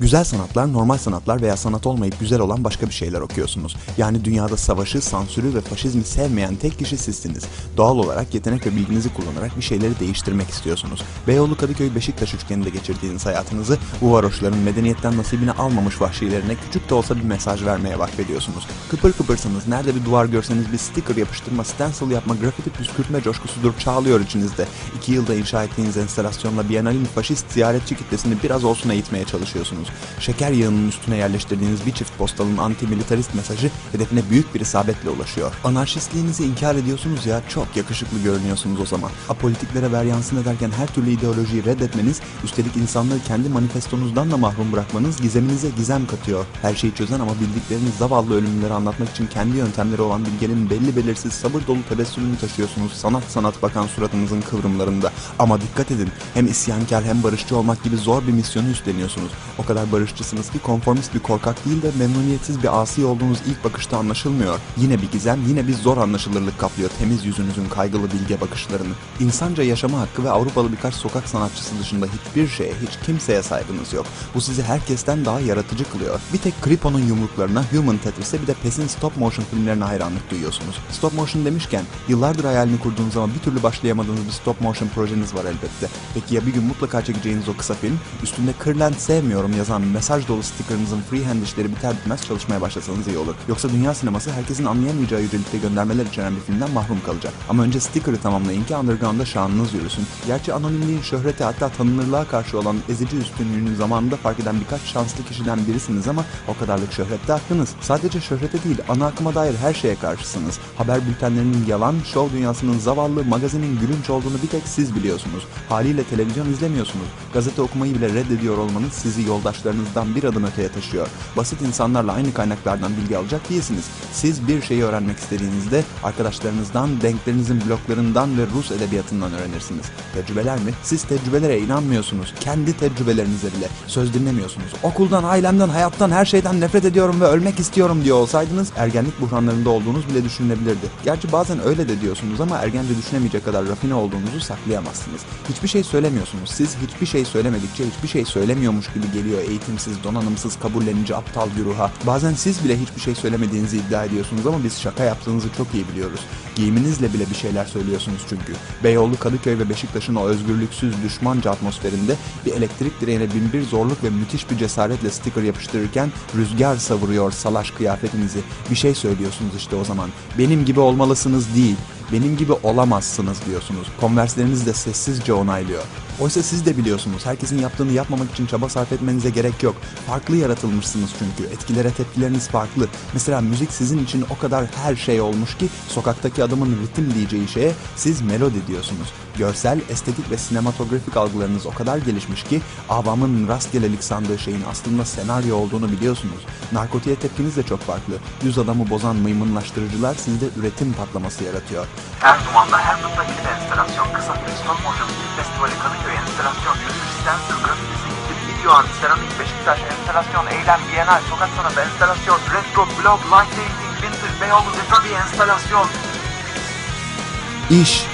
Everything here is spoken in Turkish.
Güzel sanatlar, normal sanatlar veya sanat olmayıp güzel olan başka bir şeyler okuyorsunuz. Yani dünyada savaşı, sansürü ve faşizmi sevmeyen tek kişi sizsiniz. Doğal olarak yetenek ve bilginizi kullanarak bir şeyleri değiştirmek istiyorsunuz. Beyoğlu Kadıköy Beşiktaş üçgeninde geçirdiğiniz hayatınızı bu varoşların medeniyetten nasibini almamış vahşilerine küçük de olsa bir mesaj vermeye vakfediyorsunuz. Kıpır kıpırsınız, nerede bir duvar görseniz bir sticker yapıştırma, stencil yapma, grafiti püskürtme coşkusudur çağlıyor içinizde. İki yılda inşa ettiğiniz enstalasyonla Biennale'in faşist ziyaretçi kitlesini biraz olsun eğitmeye çalışıyorsunuz. Şeker yağının üstüne yerleştirdiğiniz bir çift postalın anti-militarist mesajı hedefine büyük bir isabetle ulaşıyor. Anarşistliğinizi inkar ediyorsunuz ya çok yakışıklı görünüyorsunuz o zaman. Apolitiklere veryansın ederken her türlü ideolojiyi reddetmeniz, üstelik insanları kendi manifestonuzdan da mahrum bırakmanız gizeminize gizem katıyor. Her şeyi çözen ama bildikleriniz zavallı ölümlüleri anlatmak için kendi yöntemleri olan bilgenin belli belirsiz sabır dolu tebessümünü taşıyorsunuz sanat sanat bakan suratınızın kıvrımlarında. Ama dikkat edin hem isyankar hem barışçı olmak gibi zor bir misyonu üstleniyorsunuz. O kadar barışçısınız ki konformist bir korkak değil de memnuniyetsiz bir asi olduğunuz ilk bakışta anlaşılmıyor. Yine bir gizem yine bir zor anlaşılırlık kaplıyor temiz yüzünüzün kaygılı bilge bakışlarını. İnsanca yaşama hakkı ve Avrupalı birkaç sokak sanatçısı dışında hiçbir şeye hiç kimseye saygınız yok. Bu sizi herkesten daha yaratıcı kılıyor. Bir tek Kripo'nun yumruklarına, Human Tetris'e bir de Pes'in stop motion filmlerine hayranlık duyuyorsunuz. Stop motion demişken yıllardır hayalini kurduğunuz ama bir türlü başlayamadığınız bir stop motion projeniz var elbette. Peki ya bir gün mutlaka çekeceğiniz o kısa film üstünde Kırlent sevmiyorum yazan mesaj dolu stickerınızın freehand işleri biter bitmez çalışmaya başlasanız iyi olur. Yoksa dünya sineması herkesin anlayamayacağı yücelikte göndermeler içeren bir filmden mahrum kalacak. Ama önce sticker'ı tamamlayın ki underground'da şanınız yürüsün. Gerçi anonimliğin şöhrete hatta tanınırlığa karşı olan ezici üstünlüğünü zamanında fark eden birkaç şanslı kişiden birisiniz ama o kadarlık şöhrette haklınız. Sadece şöhrete değil ana akıma dair her şeye karşısınız. Haber bültenlerinin yalan, şov dünyasının zavallı, magazinin gülünç olduğunu bir tek siz biliyorsunuz. Haliyle televizyon izlemiyorsunuz. Gazete okumayı bile reddediyor olmanız sizi yoldaşlarınızdan bir adım öteye taşıyor. Basit insanlarla aynı kaynaklardan bilgi alacak değilsiniz. Siz bir şeyi öğrenmek istediğinizde arkadaşlarınızdan, denklerinizin bloklarından ve Rus edebiyatından öğrenirsiniz. Tecrübeler mi? Siz tecrübelere inanmıyorsunuz. Kendi tecrübelerinize bile söz dinlemiyorsunuz. Okuldan, ailemden, hayattan, her şeyden nefret ediyorum ve ölmek istiyorum diyor olsaydınız ergenlik buhranlarında olduğunuz bile düşünülebilirdi. Gerçi bazen öyle de diyorsunuz ama ergence düşünemeyecek kadar rafine olduğunuzu saklayamazsınız. Hiçbir şey söylemiyorsunuz. Siz hiçbir şey söylemedikçe hiçbir şey söylemiyormuş gibi geliyor eğitimsiz, donanımsız, kabullenici aptal güruha. Bazen siz bile hiçbir şey söylemediğinizi iddia ediyorsunuz ama biz şaka yaptığınızı çok iyi biliyoruz. Giyiminizle bile bir şeyler söylüyorsunuz çünkü. Beyoğlu, Kadıköy ve Beşiktaş'ın o özgürlüksüz, düşmanca atmosferinde bir elektrik direğine binbir zorluk ve müthiş bir cesaretle sticker yapıştırırken rüzgar savuruyor salaş kıyafetinizi. Bir şey söylüyorsunuz işte o zaman. Benim gibi olmalısınız değil benim gibi olamazsınız diyorsunuz. Konversleriniz de sessizce onaylıyor. Oysa siz de biliyorsunuz herkesin yaptığını yapmamak için çaba sarf etmenize gerek yok. Farklı yaratılmışsınız çünkü. Etkilere tepkileriniz farklı. Mesela müzik sizin için o kadar her şey olmuş ki sokaktaki adamın ritim diyeceği şeye siz melodi diyorsunuz. Görsel, estetik ve sinematografik algılarınız o kadar gelişmiş ki avamın rastgelelik sandığı şeyin aslında senaryo olduğunu biliyorsunuz. Narkotiğe tepkiniz de çok farklı. Düz adamı bozan maymunlaştırıcılar sizde üretim patlaması yaratıyor. Her fırta kilit enstalasyon, kısa film, stop motion film festivali, Kadıköy enstalasyon, yürüyüş, stencil, grafitisi, gidip video art, seramik, Beşiktaş enstalasyon, eylem, bienal, sokak sanatı enstalasyon, retro, blog, light painting, vintage, Beyoğlu, Defa bir enstalasyon. İş,